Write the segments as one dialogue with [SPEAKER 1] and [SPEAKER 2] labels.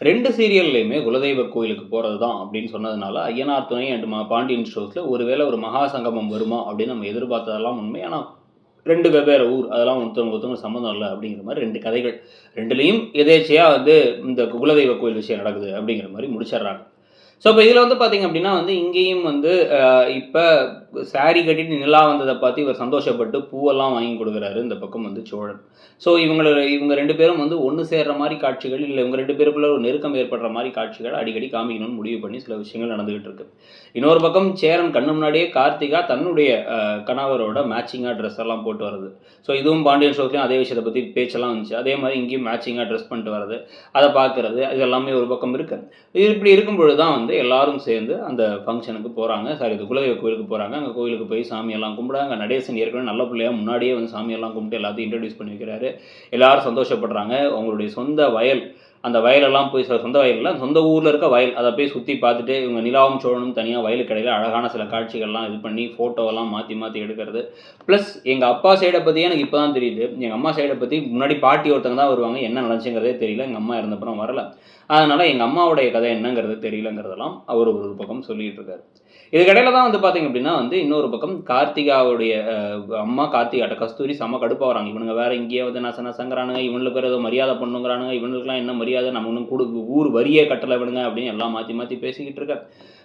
[SPEAKER 1] ரெண்டு சீரியல்லையுமே குலதெய்வ கோயிலுக்கு போகிறது தான் அப்படின்னு சொன்னதுனால ஐயனார் துணை அண்ட் மா பாண்டியன் ஷோஸில் ஒருவேளை ஒரு மகா சங்கமம் வருமா அப்படின்னு நம்ம எதிர்பார்த்ததெல்லாம் உண்மை. ஆனால் ரெண்டு வெவ்வேறு ஊர் அதெல்லாம் ஒருத்தவங்க ஒருத்தவங்க சம்மந்தம் இல்லை அப்படிங்கிற மாதிரி ரெண்டு கதைகள். ரெண்டுலேயும் எதேச்சையாக வந்து இந்த குலதெய்வ கோயில் விஷயம் நடக்குது அப்படிங்கிற மாதிரி முடிச்சிடுறாங்க. ஸோ இப்போ இதில் வந்து பார்த்தீங்க அப்படின்னா வந்து இங்கேயும் வந்து இப்போ சாரி கட்டிட்டு நிலா வந்ததை பார்த்து இவர் சந்தோஷப்பட்டு பூவெல்லாம் வாங்கி கொடுக்குறாரு. இந்த பக்கம் வந்து சோழன். ஸோ இவங்கள இவங்க ரெண்டு பேரும் வந்து ஒன்று சேர்ற மாதிரி காட்சிகள் இல்லை இவங்க ரெண்டு பேருக்குள்ள ஒரு நெருக்கம் ஏற்படுற மாதிரி காட்சிகள் அடிக்கடி காமிக்கணும்னு முடிவு பண்ணி சில விஷயங்கள் நடந்துகிட்டு இருக்கு. இன்னொரு பக்கம் சேரன் கண்ணு முன்னாடியே கார்த்திகா தன்னுடைய கணவரோட மேட்சிங்காக ட்ரெஸ் எல்லாம் போட்டு வருது ஸோ இதுவும் பாண்டியன் ஷோக்லையும் அதே விஷயத்தை பற்றி பேச்செல்லாம் வந்துச்சு. அதே மாதிரி இங்கேயும் மேட்சிங்காக ட்ரெஸ் பண்ணிட்டு வர்றது அதை பார்க்கறது இது எல்லாமே ஒரு பக்கம் இருக்கு. இது இப்படி இருக்கும் பொழுது தான் வந்து எல்லாரும் சேர்ந்து அந்த ஃபங்க்ஷனுக்கு போகிறாங்க சாரி இது குலதெய்வ கோயிலுக்கு போகிறாங்க அங்கே கோயிலுக்கு போய் சாமியெல்லாம் கும்பிடாங்க நடேசன் ஏற்கனவே நல்ல பிள்ளையாக முன்னாடியே வந்து சாமியெல்லாம் கும்பிட்டு எல்லாத்தையும் இன்ட்ரடியூஸ் பண்ணி வைக்கிறாரு. எல்லாரும் சந்தோஷப்படுறாங்க. அவங்களுடைய சொந்த வயல் அந்த வயலெல்லாம் போய் சில சொந்த வயலில் சொந்த ஊரில் இருக்க வயல் அதை போய் சுற்றி பார்த்துட்டு இவங்க நிலாவும் சோழனும் தனியாக வயலுக்கு இடையில அழகான சில காட்சிகள்லாம் இது பண்ணி ஃபோட்டோவெல்லாம் மாற்றி மாற்றி எடுக்கிறது. ப்ளஸ் எங்கள் அப்பா சைடை பற்றியே எனக்கு இப்போ தான் தெரியுது. எங்கள் அம்மா சைடை பற்றி முன்னாடி பாட்டி ஒருத்தங்க தான் வருவாங்க. என்ன நினச்சிங்கிறதே தெரியல. எங்கள் அம்மா இருந்தப்புறம் வரல. அதனால் எங்கள் அம்மாவுடைய கதை என்னங்கிறது தெரியலங்கிறதெல்லாம் அவர் ஒரு பக்கம் சொல்லிட்டு இருக்காரு. இதுக்கடையில் தான் வந்து பார்த்தீங்க அப்படின்னா வந்து இன்னொரு பக்கம் கார்த்திகாவுடைய அம்மா கார்த்திகாட்ட கஸ்தூரி செம கடுப்பாக வராங்க. இவனுங்க வேறு இங்கேயே வந்து நச நசங்கிறானுங்க. இவனுக்கு ஏதோ மரியாதை பண்ணுங்கிறானுங்க. இவனுக்குலாம் என்ன மரியாதை நம்ம ஒன்றும் கொடுக்கு ஊர் வரியே கட்டலை விடுங்க அப்படின்னு எல்லாம் மாற்றி மாற்றி பேசிக்கிட்டு இருக்க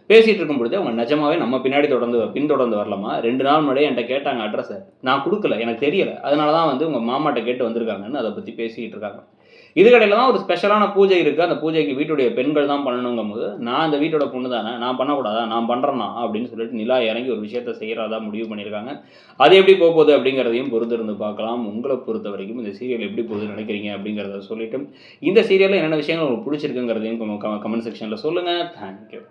[SPEAKER 1] பேசிகிட்டு இருக்கும் பொழுது அவங்க நிஜமாவே நம்ம பின்னாடி தொடர்ந்து பின்தொடர்ந்து வரலாமா? ரெண்டு நாள் முன்னாடியே என்கிட்ட கேட்டாங்க அட்ரஸை நான் கொடுக்கல எனக்கு தெரியல. அதனால தான் வந்து உங்கள் மாமாட்ட கேட்டு வந்திருக்காங்கன்னு அதை பற்றி பேசிக்கிட்டு இருக்காங்க. இதுக்கடையில் தான் ஒரு ஸ்பெஷலான பூஜை இருக்குது அந்த பூஜைக்கு வீட்டுடைய பெண்கள் தான் பண்ணணுங்கும் போது நான் அந்த வீட்டோட பொண்ணு தானே நான் பண்ணக்கூடாதா? நான் பண்ணுறேன்னா அப்படின்னு சொல்லிட்டு நிலா இறங்கி ஒரு விஷயத்த செய்கிறதா முடிவு பண்ணியிருக்காங்க. அது எப்படி போக போகுது அப்படிங்கிறதையும் பொறுத்திருந்து பார்க்கலாம். உங்களை பொறுத்த வரைக்கும் இந்த சீரியல் எப்படி போகுதுன்னு நினைக்கிறீங்க அப்படிங்கிறத சொல்லிட்டு இந்த சீரியலில் என்னென்ன விஷயங்கள் உங்களுக்கு பிடிச்சிருக்குங்கிறதையும் கமெண்ட் செக்ஷனில் சொல்லுங்கள் தேங்க்யூ